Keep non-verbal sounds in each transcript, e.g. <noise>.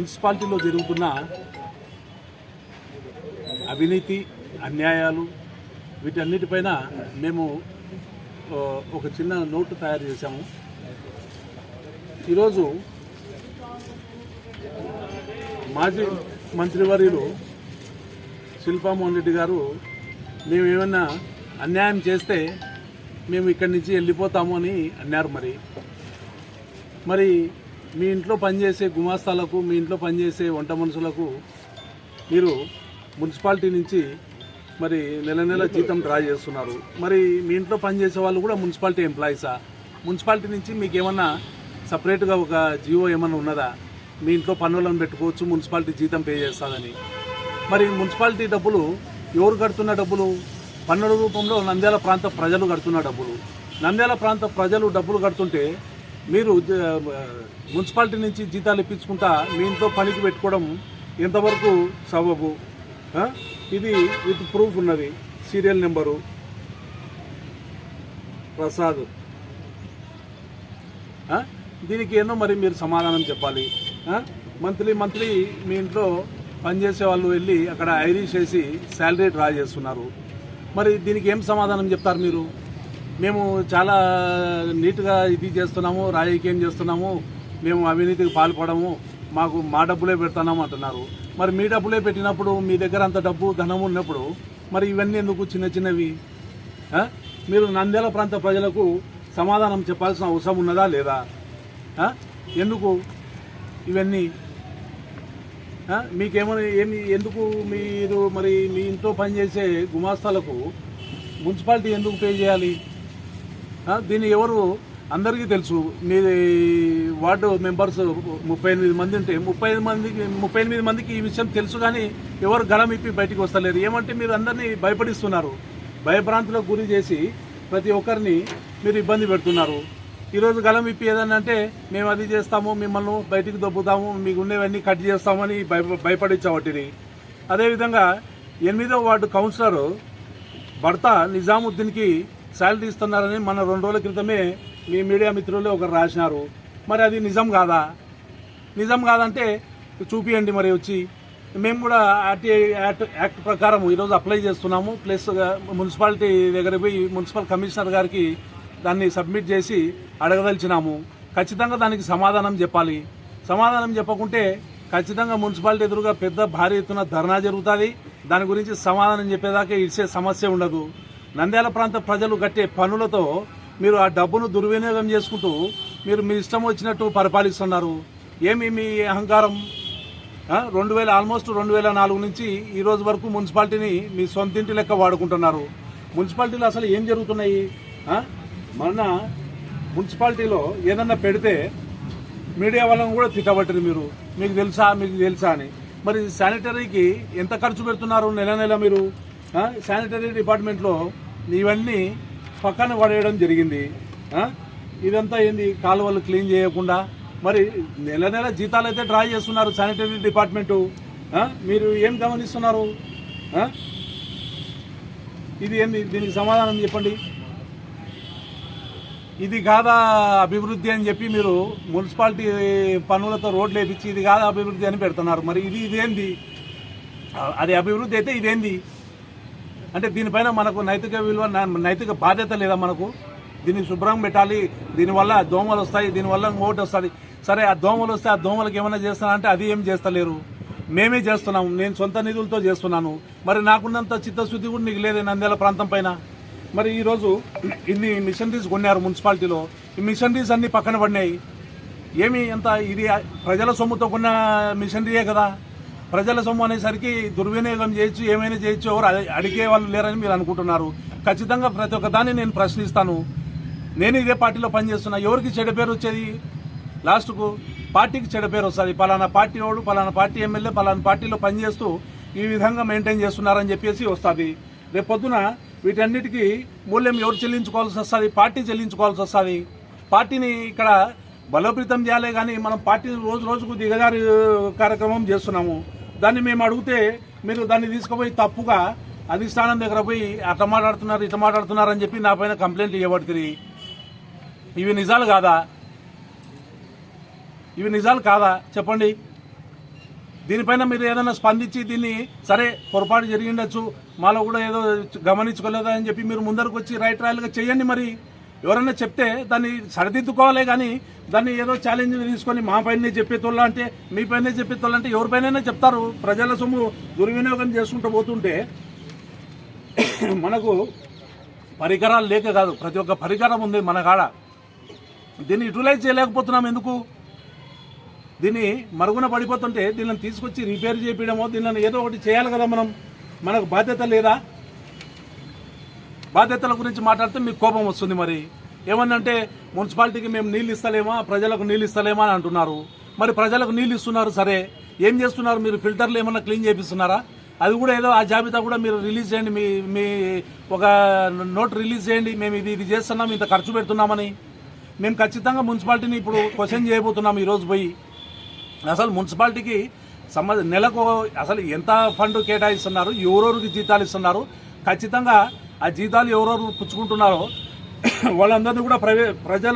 మున్సిపాలిటీలో జరుగుతున్న అవినీతి అన్యాయాలు వీటన్నిటిపైన మేము ఒక చిన్న నోటు తయారు చేశాము. ఈరోజు మాజీ మంత్రివర్యులు శిల్పామోహన్ రెడ్డి గారు మేము ఏమైనా అన్యాయం చేస్తే మేము ఇక్కడి నుంచి వెళ్ళిపోతాము అని అన్నారు మరి. మరి మీ ఇంట్లో పనిచేసే గుమాస్తాలకు మీ ఇంట్లో పనిచేసే వంట మనుషులకు మీరు మున్సిపాలిటీ నుంచి మరి నెల నెల జీతం డ్రా చేస్తున్నారు. మరి మీ ఇంట్లో పనిచేసే వాళ్ళు కూడా మున్సిపాలిటీ ఎంప్లాయీసా మున్సిపాలిటీ నుంచి మీకు ఏమన్నా సపరేట్గా ఒక జియో ఏమన్నా ఉన్నదా? మీ ఇంట్లో పన్నులను పెట్టుకోవచ్చు మున్సిపాలిటీ జీతం పే చేస్తుందని మరి మున్సిపాలిటీ డబ్బులు ఎవరు కడుతున్న డబ్బులు? పన్నుల రూపంలో నంద్యాల ప్రాంత ప్రజలు కడుతున్న డబ్బులు. నంద్యాల ప్రాంత ప్రజలు డబ్బులు కడుతుంటే మీరు మున్సిపాలిటీ నుంచి జీతాలు ఇప్పించుకుంటా మీ ఇంట్లో పనికి పెట్టుకోవడం ఎంతవరకు సబబు? ఇది విత్ ప్రూఫ్ ఉన్నది. Serial number. ప్రసాద్. దీనికి ఏందో మరి మీరు సమాధానం చెప్పాలి. మంత్లీ మంత్లీ మీ ఇంట్లో పనిచేసే వాళ్ళు వెళ్ళి అక్కడ ఐరీష్ చేసి శాలరీ డ్రా చేస్తున్నారు. మరి దీనికి ఏం సమాధానం చెప్తారు మీరు? మేము చాలా నీట్గా ఇది చేస్తున్నాము రాజకీయం చేస్తున్నాము మేము అవినీతికి పాల్పడము మాకు మా డబ్బులే పెడుతున్నాము అంటున్నారు. మరి మీ డబ్బులే పెట్టినప్పుడు మీ దగ్గర అంత డబ్బు ధనం ఉన్నప్పుడు మరి ఇవన్నీ ఎందుకు చిన్న చిన్నవి? మీరు నంద్యాల ప్రాంత ప్రజలకు సమాధానం చెప్పాల్సిన అవసరం ఉన్నదా లేదా? ఎందుకు ఇవన్నీ? మీకేమైనా ఏమి ఎందుకు మీరు మరి మీ ఇంట్లో పనిచేసే గుమాస్తాలకు మున్సిపాలిటీ ఎందుకు పే చేయాలి? దీన్ని ఎవరు అందరికీ తెలుసు. మీ వార్డు మెంబర్స్ ముప్పై ఎనిమిది మంది ఉంటే ముప్పై ఐదు మందికి ముప్పై ఎనిమిది మందికి ఈ విషయం తెలుసు కానీ ఎవరు గలం ఇప్పి బయటికి వస్తలేరు. ఏమంటే మీరు అందరినీ భయపడిస్తున్నారు. భయభ్రాంతులకు గురి చేసి ప్రతి ఒక్కరిని మీరు ఇబ్బంది పెడుతున్నారు. ఈరోజు గలం ఇప్పి ఏదన్నా అంటే మేము అది చేస్తాము మిమ్మల్ని బయటికి దొబ్బుతాము మీకు ఉండేవన్నీ కట్ చేస్తామని భయ భయపడించబట్టిది అదేవిధంగా ఎనిమిదో వార్డు కౌన్సిలర్ భర్త నిజాముద్దీన్కి శాలరీ ఇస్తున్నారని మన రెండు రోజుల క్రితమే మీ మీడియా మిత్రులు ఒకరు రాసినారు. మరి అది నిజం కాదా? నిజం కాదంటే చూపియండి మరి వచ్చి. మేము కూడా ఆర్టీ యాక్ట్ యాక్ట్ ప్రకారం ఈరోజు అప్లై చేస్తున్నాము. ప్లస్ మున్సిపాలిటీ దగ్గర పోయి మున్సిపల్ కమిషనర్ గారికి దాన్ని సబ్మిట్ చేసి అడగదలిచినాము. ఖచ్చితంగా దానికి సమాధానం చెప్పాలి. సమాధానం చెప్పకుంటే ఖచ్చితంగా మున్సిపాలిటీ ఎదురుగా పెద్ద భారీ ఎత్తున ధర్నా జరుగుతుంది. దాని గురించి సమాధానం చెప్పేదాకా ఇచ్చే సమస్య ఉండదు. నంద్యాల ప్రాంత ప్రజలు కట్టే పనులతో మీరు ఆ డబ్బును దుర్వినియోగం చేసుకుంటూ మీరు మీ ఇష్టం వచ్చినట్టు పరిపాలిస్తున్నారు. ఏమి మీ అహంకారం? రెండు వేల ఆల్మోస్ట్ రెండు వేల నాలుగు నుంచి ఈ రోజు వరకు మున్సిపాలిటీని మీ సొంతింటి లెక్క వాడుకుంటున్నారు. మున్సిపాలిటీలో అసలు ఏం జరుగుతున్నాయి? ఆ? మొన్న మున్సిపాలిటీలో ఏదన్నా పెడితే మీడియా వాళ్ళని కూడా తిట్టబట్టారు మీరు. మీకు తెలుసా? మీకు తెలుసా అని. మరి శానిటరీకి ఎంత ఖర్చు పెడుతున్నారు నెల నెల మీరు? శానిటరీ డిపార్ట్మెంట్లో ఇవన్నీ పక్కన పడేయడం జరిగింది. ఇదంతా ఏంది? కాలువలు క్లీన్ చేయకుండా మరి నెల నెల జీతాలు అయితే డ్రా చేస్తున్నారు శానిటరీ డిపార్ట్మెంటు. మీరు ఏం గమనిస్తున్నారు? ఇది ఏంది? దీనికి సమాధానం చెప్పండి. ఇది కాదా అభివృద్ధి అని చెప్పి మీరు మున్సిపాలిటీ పనులతో రోడ్లు వేపించి ఇది కాదా అభివృద్ధి అని పెడుతున్నారు. మరి ఇది ఇదేంది? అది అభివృద్ధి అయితే ఇదేంది? అంటే దీనిపైన మనకు నైతిక విలువ నైతిక బాధ్యత లేదా మనకు. దీన్ని శుభ్రం పెట్టాలి. దీనివల్ల దోమలు వస్తాయి దీనివల్ల ఓటు వస్తుంది. సరే ఆ దోమలు వస్తే ఆ దోమలకు ఏమైనా చేస్తానంటే అంటే అది ఏం చేస్తలేరు. మేమే చేస్తున్నాం నేను సొంత నిధులతో చేస్తున్నాను. మరి నాకున్నంత చిత్తశుద్ధి కూడా నీకు లేదే నంద్యాల ప్రాంతం పైన. మరి ఈరోజు ఇన్ని మిషనరీస్ కొన్నారు మున్సిపాలిటీలో. ఈ మిషనరీస్ అన్ని పక్కన పడినాయి. ఏమి ఎంత ఇది ప్రజల సొమ్ముతో కొన్న మిషనరీయే కదా. ప్రజల సొమ్ము అనేసరికి దుర్వినియోగం చేయొచ్చు ఏమైనా చేయొచ్చు ఎవరు అడిగే వాళ్ళు లేరని మీరు అనుకుంటున్నారు. ఖచ్చితంగా ప్రతి ఒక్క దాన్ని నేను ప్రశ్నిస్తాను. నేను ఇదే పార్టీలో పనిచేస్తున్నా. ఎవరికి చెడు పేరు వచ్చేది? లాస్ట్కు పార్టీకి చెడు పేరు వస్తుంది. పలానా పార్టీ వాడు పలానా పార్టీ ఎమ్మెల్యే పలానా పార్టీలో పనిచేస్తూ ఈ విధంగా మెయింటైన్ చేస్తున్నారని చెప్పేసి వస్తుంది. రేపు పొద్దున వీటన్నిటికీ మూల్యం ఎవరు చెల్లించుకోవాల్సి వస్తుంది? పార్టీ చెల్లించుకోవాల్సి వస్తుంది. పార్టీని ఇక్కడ బలోపేతం చేయాలి కానీ మనం పార్టీ రోజు రోజుకు దిగజారి కార్యక్రమం చేస్తున్నాము. దాన్ని మేము అడిగితే మీరు దాన్ని తీసుకుపోయి తప్పుగా అధిష్టానం దగ్గర పోయి అట్ట మాట్లాడుతున్నారు ఇట్లా మాట్లాడుతున్నారు అని చెప్పి నా పైన కంప్లైంట్ ఇవ్వబడుతుంది ఇవి నిజాలు కాదా? ఇవి నిజాలు కాదా? చెప్పండి. దీనిపైన మీరు ఏదైనా స్పందించి దీన్ని సరే పొరపాటు జరిగిండొచ్చు మాలో కూడా ఏదో గమనించుకోలేదా అని చెప్పి మీరు ముందరకు వచ్చి రైట్ రాయలుగా చేయండి మరి. ఎవరైనా చెప్తే దాన్ని సరిదిద్దుకోవాలి కానీ దాన్ని ఏదో ఛాలెంజ్ తీసుకొని మా పైన చెప్పేతోళ్ళ అంటే మీ పైన చెప్పేతోళ్ళ అంటే ఎవరిపైన చెప్తారు. ప్రజల సొమ్ము దుర్వినియోగం చేసుకుంటూ పోతుంటే మనకు పరికరాలు లేక కాదు ప్రతి ఒక్క పరికరం ఉంది మన కాడ. దీన్ని యూటిలైజ్ చేయలేకపోతున్నాం ఎందుకు? దీన్ని మరుగున పడిపోతుంటే దీనిని తీసుకొచ్చి రిపేర్ చేపించడమో దీనిని ఏదో ఒకటి చేయాలి కదా మనం. మనకు బాధ్యత లేదా? బాధ్యతల గురించి మాట్లాడితే మీకు కోపం వస్తుంది మరి. ఏమన్నంటే మున్సిపాలిటీకి మేము నీళ్ళు ఇస్తలేమా? ప్రజలకు నీళ్ళు ఇస్తలేమా అని అంటున్నారు. మరి ప్రజలకు నీళ్ళు ఇస్తున్నారు సరే. ఏం చేస్తున్నారు? మీరు ఫిల్టర్లు ఏమన్నా క్లీన్ చేపిస్తున్నారా? అది కూడా ఏదో ఆ జాబితా కూడా మీరు రిలీజ్ చేయండి. మీ మీ ఒక నోట్ రిలీజ్ చేయండి. మేము ఇది ఇది చేస్తున్నాం ఇంత ఖర్చు పెడుతున్నామని. మేము ఖచ్చితంగా మున్సిపాలిటీని ఇప్పుడు క్వశ్చన్ చేయబోతున్నాం ఈరోజు పోయి. అసలు మున్సిపాలిటీకి సంబంధ నెలకు అసలు ఎంత ఫండ్ కేటాయిస్తున్నారు? ఎవరెవరికి జీతాలు ఇస్తున్నారు? ఖచ్చితంగా ఆ జీతాలు ఎవరెవరు పుచ్చుకుంటున్నారో వాళ్ళందరినీ కూడా ప్రవే ప్రజల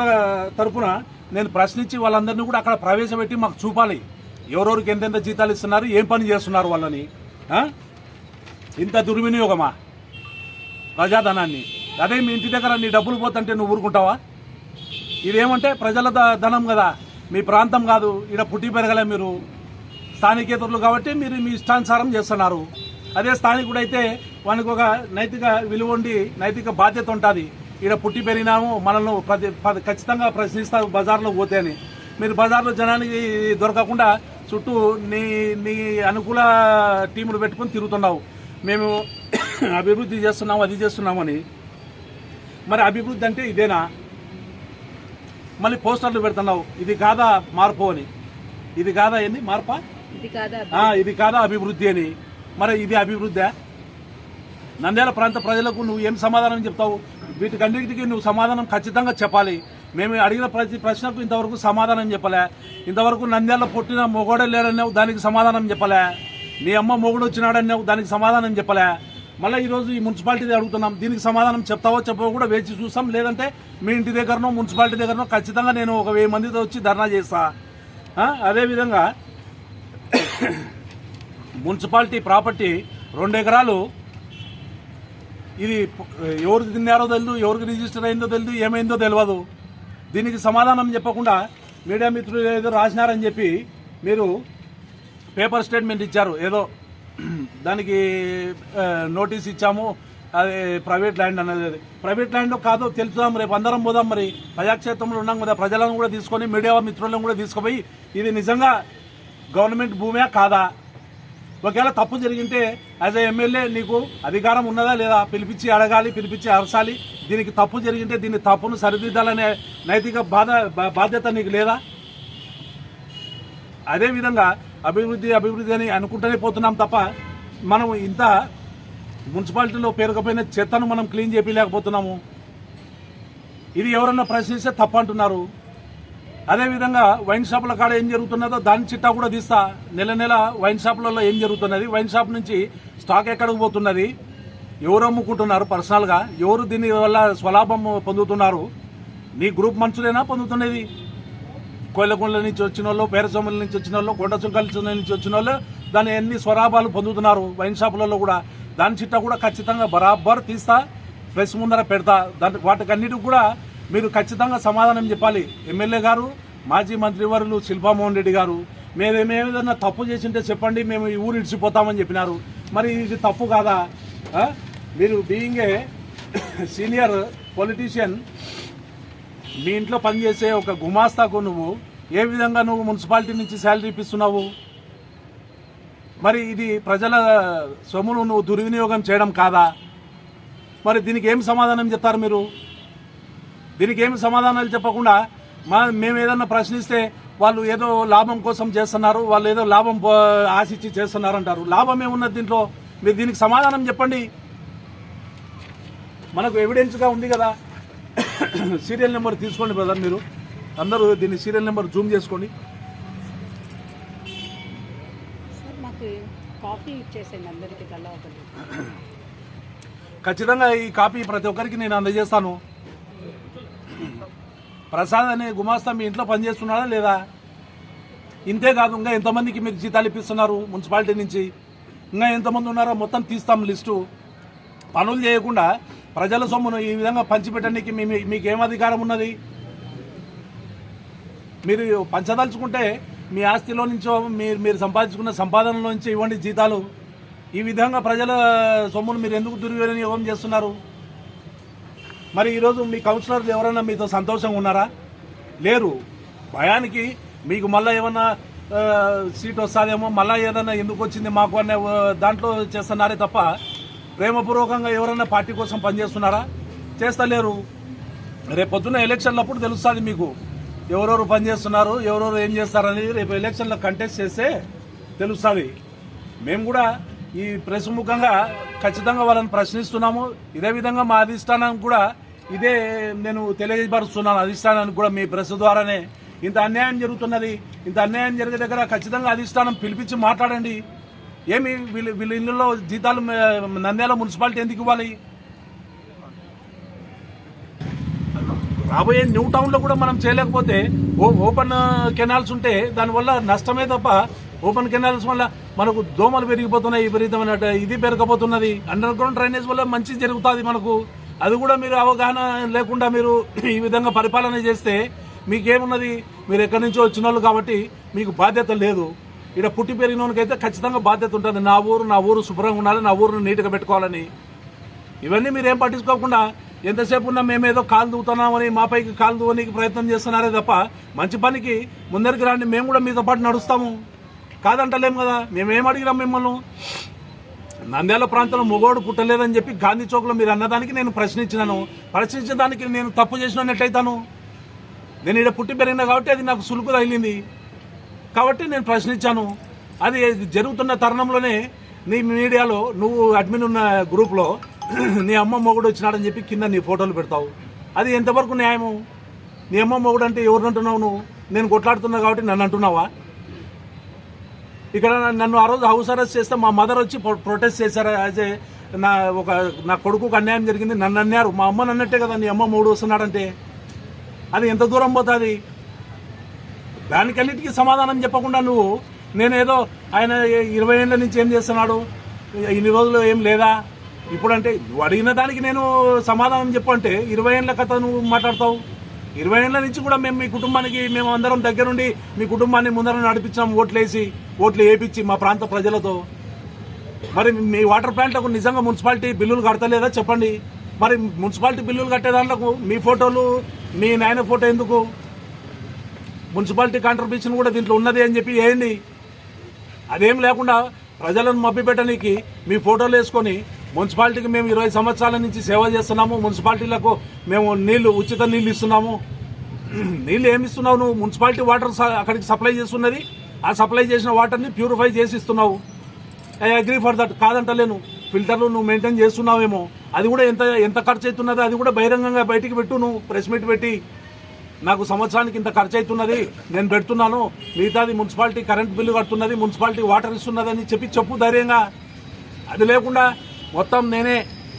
తరపున నేను ప్రశ్నించి వాళ్ళందరినీ కూడా అక్కడ ప్రవేశపెట్టి మాకు చూపాలి. ఎవరెవరికి ఎంతెంత జీతాలు ఇస్తున్నారు ఏం పని చేస్తున్నారు వాళ్ళని ఇంత దుర్వినియోగమా? ప్రజాధనాన్ని. అదే మీ ఇంటి దగ్గర నీ డబ్బులు పోతుంటే నువ్వు ఊరుకుంటావా? ఇదేమంటే ప్రజల ద- ధనం కదా. మీ ప్రాంతం కాదు. ఇక్కడ పుట్టి పెరగలే మీరు. స్థానికేతరులు కాబట్టి మీరు మీ ఇష్టానుసారం చేస్తున్నారు. అదే స్థానికుడైతే అయితే వానికి ఒక నైతిక విలువ ఉండి నైతిక బాధ్యత ఉంటుంది. ఇక్కడ పుట్టి పెరిగినాము మనల్ని ప్రతి ఖచ్చితంగా ప్రశ్నిస్తారు బజార్లో పోతే అని. మీరు బజార్లో జనానికి దొరకకుండా చుట్టూ నీ నీ అనుకూల టీములు పెట్టుకొని తిరుగుతున్నావు. మేము <coughs> అభివృద్ధి చేస్తున్నాం అది చేస్తున్నామని మరి అభివృద్ధి అంటే ఇదేనా? మళ్ళీ పోస్టర్లు పెడుతున్నావు. ఇది కాదా మార్పు అని. ఇది కాదా ఏంది? మార్పా? ఇది కాదా అభివృద్ధి అని. మరి ఇది అభివృద్ధి? నంద్యాల ప్రాంత ప్రజలకు నువ్వు ఏం సమాధానం చెప్తావు? వీటికన్నిటికీ నువ్వు సమాధానం ఖచ్చితంగా చెప్పాలి. మేము అడిగిన ప్రతి ప్రశ్నకు ఇంతవరకు సమాధానం చెప్పలే. ఇంతవరకు నంద్యాల పుట్టిన మొగోడే లేడన్నావు దానికి సమాధానం చెప్పలే. నీ అమ్మ మొగుడు వచ్చినాడన్నావు దానికి సమాధానం చెప్పలే. మళ్ళీ ఈరోజు ఈ మున్సిపాలిటీ అడుగుతున్నాం. దీనికి సమాధానం చెప్తావో చెప్పవో కూడా వేచి చూస్తాం. లేదంటే మీ ఇంటి దగ్గరనో మున్సిపాలిటీ దగ్గరనో ఖచ్చితంగా నేను ఒక వెయ్యి మందితో వచ్చి ధర్నా చేస్తా. అదేవిధంగా మున్సిపాలిటీ ప్రాపర్టీ రెండు ఎకరాలు ఇది ఎవరు ఎవరికి తిన్నారో తెలియదు ఎవరికి రిజిస్టర్ అయిందో తెలియదు ఏమైందో తెలియదు దీనికి సమాధానం చెప్పకుండా మీడియా మిత్రులు ఏదో రాసినారని చెప్పి మీరు పేపర్ స్టేట్మెంట్ ఇచ్చారు. ఏదో దానికి నోటీస్ ఇచ్చాము అది ప్రైవేట్ ల్యాండ్ అనేది ప్రైవేట్ ల్యాండ్ కాదో తెలుసుదాం రేపు అందరం పోదాం మరి. ప్రజాక్షేత్రంలో ఉన్నాం కదా ప్రజలను కూడా తీసుకొని మీడియా మిత్రులను కూడా తీసుకుపోయి ఇది నిజంగా గవర్నమెంట్ భూమే కాదా? ఒకవేళ తప్పు జరిగింటే యాజ్ ఎమ్మెల్యే నీకు అధికారం ఉన్నదా లేదా పిలిపించి అడగాలి పిలిపించి అరసాలి దీనికి తప్పు జరిగింటే దీన్ని తప్పును సరిదిద్దాలనే నైతిక బాధ బా- బాధ్యత నీకు లేదా? అదేవిధంగా అభివృద్ధి అభివృద్ధి అని అనుకుంటూనే పోతున్నాం తప్ప మనం ఇంత మున్సిపాలిటీలో పేరుకపోయిన చెత్తను మనం క్లీన్ చేయలేకపోతున్నాము ఇది ఎవరన్నా ప్రశ్నిస్తే తప్పు అంటున్నారు. అదేవిధంగా వైన్ షాపుల కాడ ఏం జరుగుతున్నదో దాని చిట్టా కూడా తీస్తా. నెల నెల వైన్ షాపులలో ఏం జరుగుతున్నది? వైన్ షాప్ నుంచి స్టాక్ ఎక్కడికి పోతున్నది? ఎవరు అమ్ముకుంటున్నారు? పర్సనల్గా ఎవరు దీని వల్ల స్వలాభం పొందుతున్నారు? నీ గ్రూప్ మనుషులేనా పొందుతున్నది? కోయిలకొండల నుంచి వచ్చిన వాళ్ళు పేరసొమ్మల నుంచి వచ్చిన వాళ్ళు కొండ చుంకల నుంచి వచ్చిన వాళ్ళు దాని ఎన్ని స్వరాభాలు పొందుతున్నారు వైన్ షాపులలో కూడా? దాని చిట్టా కూడా ఖచ్చితంగా బరాబర్ తీస్తా ప్రెస్ ముందర పెడతా. దాని వాటికన్నిటికి కూడా మీరు ఖచ్చితంగా సమాధానం చెప్పాలి. ఎమ్మెల్యే గారు మాజీ మంత్రివర్యులు శిల్పామోహన్ రెడ్డి గారు మేము ఏదైనా తప్పు చేసింటే చెప్పండి మేము ఈ ఊరు ఇడిచిపోతామని చెప్పినారు. మరి ఇది తప్పు కాదా? మీరు బీయింగ్ ఏ సీనియర్ పొలిటీషియన్ మీ ఇంట్లో పనిచేసే ఒక గుమాస్తాకు నువ్వు ఏ విధంగా నువ్వు మున్సిపాలిటీ నుంచి శాలరీ ఇప్పిస్తున్నావు? మరి ఇది ప్రజల సొమ్మును నువ్వు దుర్వినియోగం చేయడం కాదా? మరి దీనికి ఏం సమాధానం చెప్తారు మీరు? దీనికి ఏమి సమాధానాలు చెప్పకుండా మా మేము ఏదన్నా ప్రశ్నిస్తే వాళ్ళు ఏదో లాభం కోసం చేస్తున్నారు వాళ్ళు ఏదో లాభం ఆశించి చేస్తున్నారు అంటారు లాభం ఏమున్నది దీంట్లో. మీరు దీనికి సమాధానం చెప్పండి. మనకు ఎవిడెన్స్గా ఉంది కదా. సీరియల్ నెంబర్ తీసుకోండి బ్రదర్ మీరు. అందరూ దీన్ని సీరియల్ నెంబర్ జూమ్ చేసుకోండి. ఖచ్చితంగా ఈ కాపీ ప్రతి ఒక్కరికి నేను అందజేస్తాను. ప్రసాద్ అనే గుమాస్తా మీ ఇంట్లో పనిచేస్తున్నాడా లేదా? ఇంతే కాదు ఇంకా ఎంతమందికి మీరు జీతాలు ఇప్పిస్తున్నారు మున్సిపాలిటీ నుంచి? ఇంకా ఎంతమంది ఉన్నారో మొత్తం తీస్తాం లిస్టు. పనులు చేయకుండా ప్రజల సొమ్మును ఈ విధంగా పంచిపెట్టడానికి మీ మీకేం అధికారం ఉన్నది? మీరు పంచదలుచుకుంటే మీ ఆస్తిలో నుంచో మీరు మీరు సంపాదించుకున్న సంపాదనలో నుంచి ఇవ్వండి జీతాలు. ఈ విధంగా ప్రజల సొమ్మును మీరు ఎందుకు దుర్వినియోగం చేస్తున్నారు? మరి ఈరోజు మీ కౌన్సిలర్లు ఎవరైనా మీతో సంతోషంగా ఉన్నారా? లేరు. భయానికి మీకు మళ్ళీ ఏమన్నా సీట్ వస్తుందేమో మళ్ళీ ఏదైనా ఎందుకు వచ్చింది మాకు అనే దాంట్లో చేస్తున్నారే తప్ప ప్రేమపూర్వకంగా ఎవరైనా పార్టీ కోసం పనిచేస్తున్నారా? చేస్తలేరు. రేపొద్దున ఎలక్షన్లప్పుడు తెలుస్తుంది మీకు ఎవరెవరు పనిచేస్తున్నారు ఎవరెవరు ఏం చేస్తారనేది రేపు ఎలక్షన్లో కంటెస్ట్ చేస్తే తెలుస్తుంది. మేము కూడా ఈ ప్రెస్ ముఖంగా ఖచ్చితంగా వాళ్ళని ప్రశ్నిస్తున్నాము. ఇదే విధంగా మా అధిష్టానానికి కూడా ఇదే నేను తెలియపరుస్తున్నాను అధిష్టానానికి కూడా మీ ప్రెస్ ద్వారానే. ఇంత అన్యాయం జరుగుతున్నది ఇంత అన్యాయం జరిగే దగ్గర ఖచ్చితంగా అధిష్టానం పిలిపించి మాట్లాడండి. ఏమి వీళ్ళు వీళ్ళ ఇళ్ళలో జీతాలు నంద్యాల మున్సిపాలిటీ ఎందుకు ఇవ్వాలి? రాబోయే న్యూ టౌన్లో కూడా మనం చేయలేకపోతే ఓ ఓపెన్ కెనాల్స్ ఉంటే దానివల్ల నష్టమే తప్ప ఓపెన్ కెనాల్స్ వల్ల మనకు దోమలు పెరిగిపోతున్నాయి విపరీతమైన ఇది పెరగబోతున్నది. అండర్ గ్రౌండ్ డ్రైనేజ్ వల్ల మంచి జరుగుతుంది మనకు. అది కూడా మీరు అవగాహన లేకుండా మీరు ఈ విధంగా పరిపాలన చేస్తే మీకేమున్నది? మీరు ఎక్కడి నుంచో వచ్చిన వాళ్ళు కాబట్టి మీకు బాధ్యత లేదు. ఇక్కడ పుట్టి పెరిగినోనికైతే ఖచ్చితంగా బాధ్యత ఉంటుంది. నా ఊరు నా ఊరు శుభ్రంగా ఉండాలి నా ఊరును నీట్గా పెట్టుకోవాలని. ఇవన్నీ మీరేం పట్టించుకోకుండా ఎంతసేపు ఉన్నా మేమేదో కాలు దూతున్నామని మా పైకి కాలు దూవనికి ప్రయత్నం చేస్తున్నారే తప్ప మంచి పనికి ముందరికి రాండి. మేము కూడా మీతో పాటు నడుస్తాము. కాదంటలేం కదా? మేమేం అడిగినాం మిమ్మల్ని? నంద్యాల ప్రాంతంలో మొగోడు పుట్టలేదని చెప్పి గాంధీ చౌక్లో మీరు అన్నదానికి నేను ప్రశ్నించినాను. ప్రశ్నించిన దానికి నేను తప్పు చేసినట్టయితాను నేను ఇక్కడ పుట్టి పెరిగినా కాబట్టి అది నాకు సులుకు తగిలింది. కాబట్టి నేను ప్రశ్నించాను. అది జరుగుతున్న తరుణంలోనే నీ మీడియాలో నువ్వు అడ్మిన్ ఉన్న గ్రూప్లో నీ అమ్మ మొగుడు వచ్చినాడని చెప్పి కింద నీ ఫోటోలు పెడతావు. అది ఎంతవరకు న్యాయము? నీ అమ్మ మొగుడు అంటే ఎవరిని అంటున్నావు నువ్వు? నేను కొట్లాడుతున్నా కాబట్టి నన్ను అంటున్నావా? ఇక్కడ నన్ను ఆ రోజు హౌస్ అరెస్ట్ చేస్తే మా మదర్ వచ్చి ప్రొటెస్ట్ చేశారు. యాజ్ ఏ నా ఒక నా కొడుకుకు అన్యాయం జరిగింది. నన్ను అన్నారు. మా అమ్మ అన్నట్టే కదా నీ అమ్మ మూడు వస్తున్నాడంటే. అది ఎంత దూరం పోతుంది? దానికన్నిటికీ సమాధానం చెప్పకుండా నువ్వు నేనేదో ఆయన ఇరవై ఏళ్ళ నుంచి ఏం చేస్తున్నాడు? ఇన్ని రోజులు ఏం లేదా? ఇప్పుడంటే నువ్వు అడిగిన దానికి నేను సమాధానం చెప్పంటే ఇరవై ఏళ్ళ కథ నువ్వు మాట్లాడతావు? ఇరవై ఏళ్ళ నుంచి కూడా మేము మీ కుటుంబానికి మేము అందరం దగ్గరుండి మీ కుటుంబాన్ని ముందర నడిపించాం ఓట్లేసి ఓట్లు వేయించి మా ప్రాంత ప్రజలతో. మరి మీ వాటర్ ప్లాంట్లకు నిజంగా మున్సిపాలిటీ బిల్లులు కడతలేదా చెప్పండి? మరి మున్సిపాలిటీ బిల్లులు కట్టే దాంట్లో మీ ఫోటోలు మీ నాయన ఫోటో ఎందుకు? మున్సిపాలిటీ కాంట్రిబ్యూషన్ కూడా దీంట్లో ఉన్నది అని చెప్పి వేయండి అదేం లేకుండా ప్రజలను మభ్యపెట్టడానికి మీ ఫోటోలు వేసుకొని మున్సిపాలిటీకి మేము ఇరవై సంవత్సరాల నుంచి సేవ చేస్తున్నాము. మున్సిపాలిటీలకు మేము నీళ్ళు ఉచిత నీళ్ళు ఇస్తున్నాము. నీళ్ళు ఏమి ఇస్తున్నావు నువ్వు? మున్సిపాలిటీ వాటర్ అక్కడికి సప్లై చేస్తున్నది. ఆ సప్లై చేసిన వాటర్ని ప్యూరిఫై చేసి ఇస్తున్నావు. ఐ అగ్రీ ఫర్ దట్ కాదంటలేను ఫిల్టర్లు నువ్వు మెయింటైన్ చేస్తున్నావేమో. అది కూడా ఎంత ఎంత ఖర్చు అవుతున్నదో అది కూడా బహిరంగంగా బయటికి పెట్టు నువ్వు. ప్రెస్ మీట్ పెట్టి నాకు సంవత్సరానికి ఇంత ఖర్చు అవుతున్నది. నేను పెడుతున్నాను. మిగతాది మున్సిపాలిటీ కరెంట్ బిల్లు కడుతున్నది. మున్సిపాలిటీ వాటర్ ఇస్తున్నది అని చెప్పి చెప్పు ధైర్యంగా. అది లేకుండా మొత్తం నేనే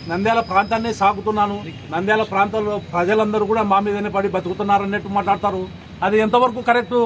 నంద్యాల ప్రాంతాన్ని సాగుతున్నాను. నంద్యాల ప్రాంతంలో ప్రజలందరూ కూడా మా మీదనే పడి బతుకుతున్నారు అన్నట్టు మాట్లాడతారు. అది ఎంతవరకు కరెక్టు?